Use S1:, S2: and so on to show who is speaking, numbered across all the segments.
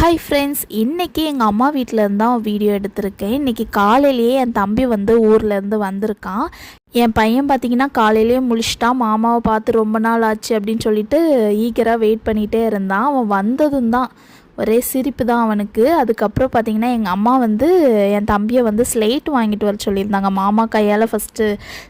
S1: Hi friends இன்றைக்கி எங்கள் அம்மா வீட்டிலேருந்து தான் வீடியோ எடுத்திருக்கேன். இன்றைக்கி காலையிலேயே என் தம்பி வந்து ஊர்லேருந்து வந்திருக்கான். என் பையன் பார்த்தீங்கன்னா காலையிலேயே முழிச்சிட்டான். மாமாவை பார்த்து ரொம்ப நாள் ஆச்சு அப்படின்னு சொல்லிட்டு ஈக்கராக வெயிட் பண்ணிகிட்டே இருந்தான். அவன் வந்ததும் தான் ஒரே சிரிப்பு தான் அவனுக்கு. அதுக்கப்புறம் பார்த்தீங்கன்னா எங்கள் அம்மா வந்து என் தம்பியை வந்து ஸ்லேட் வாங்கிட்டு வர சொல்லியிருந்தாங்க. மாமா கையால் ஃபஸ்ட்டு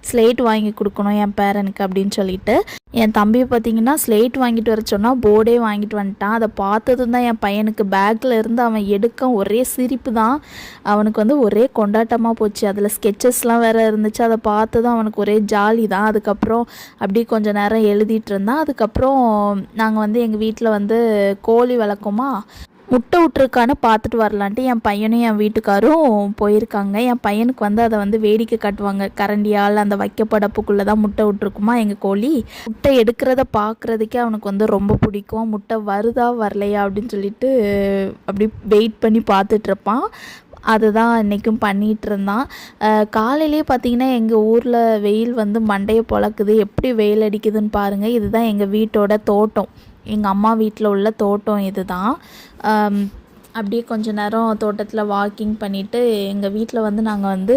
S1: ஸ்லேட் வாங்கி கொடுக்கணும் என் பேரனுக்கு அப்படின்னு சொல்லிட்டு. என் தம்பியை பார்த்தீங்கன்னா ஸ்லேட் வாங்கிட்டு வர சொன்னால் போர்டே வாங்கிட்டு வந்துட்டான். அதை பார்த்ததும் தான் என் பையனுக்கு பேக்கில் இருந்து அவன் எடுக்க ஒரே சிரிப்பு தான். அவனுக்கு வந்து ஒரே கொண்டாட்டமாக போச்சு. அதில் ஸ்கெச்சஸ்லாம் வேறு இருந்துச்சு. அதை பார்த்ததும் அவனுக்கு ஒரே ஜாலி தான். அதுக்கப்புறம் அப்படியே கொஞ்சம் நேரம் எழுதிட்டு இருந்தான். அதுக்கப்புறம் நாங்கள் வந்து எங்கள் வீட்டில் வந்து கோழி வளர்க்கோமா முட்டை விட்டுருக்கான்னு பார்த்துட்டு வரலான்ட்டு என் பையனும் என் வீட்டுக்காரும் போயிருக்காங்க. என் பையனுக்கு வந்து அதை வந்து வேடிக்கை காட்டுவாங்க. கரண்டியால் அந்த வைக்கப்படப்புக்குள்ளே தான் முட்டை விட்ருக்குமா எங்கள் கோழி? முட்டை எடுக்கிறத பார்க்குறதுக்கே அவனுக்கு வந்து ரொம்ப பிடிக்கும். முட்டை வருதா வரலையா அப்படின்னு சொல்லிட்டு அப்படி வெயிட் பண்ணி பார்த்துட்ருப்பான் அதுதான் இன்றைக்கும் பண்ணிகிட்டு இருந்தான். காலையிலே பார்த்தீங்கன்னா எங்கள் ஊரில் வெயில் வந்து மண்டையை பொழக்குது. எப்படி வெயில் அடிக்குதுன்னு பாருங்கள் இதுதான் எங்கள் வீட்டோட தோட்டம். எங்கள் அம்மா வீட்டில் உள்ள தோட்டம் இதுதான். தான் அப்படியே கொஞ்ச நேரம் தோட்டத்தில் வாக்கிங் பண்ணிவிட்டு எங்கள் வீட்டில் வந்து நாங்கள் வந்து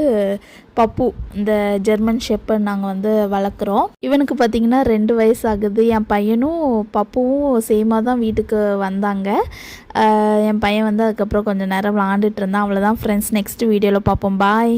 S1: பப்பு இந்த ஜெர்மன் ஷெப்பர்ட் நாங்கள் வந்து வளர்க்குறோம். இவனுக்கு பார்த்தீங்கன்னா ரெண்டு வயசு ஆகுது. என் பையனும் பப்புவும் சேமாக தான் வீட்டுக்கு வந்தாங்க. என் பையன் வந்து அதுக்கப்புறம் கொஞ்சம் நேரம் விளாண்டுட்டு இருந்தான். அவ்வளோதான் ஃப்ரெண்ட்ஸ் நெக்ஸ்ட் வீடியோவில் பார்ப்போம் பாய்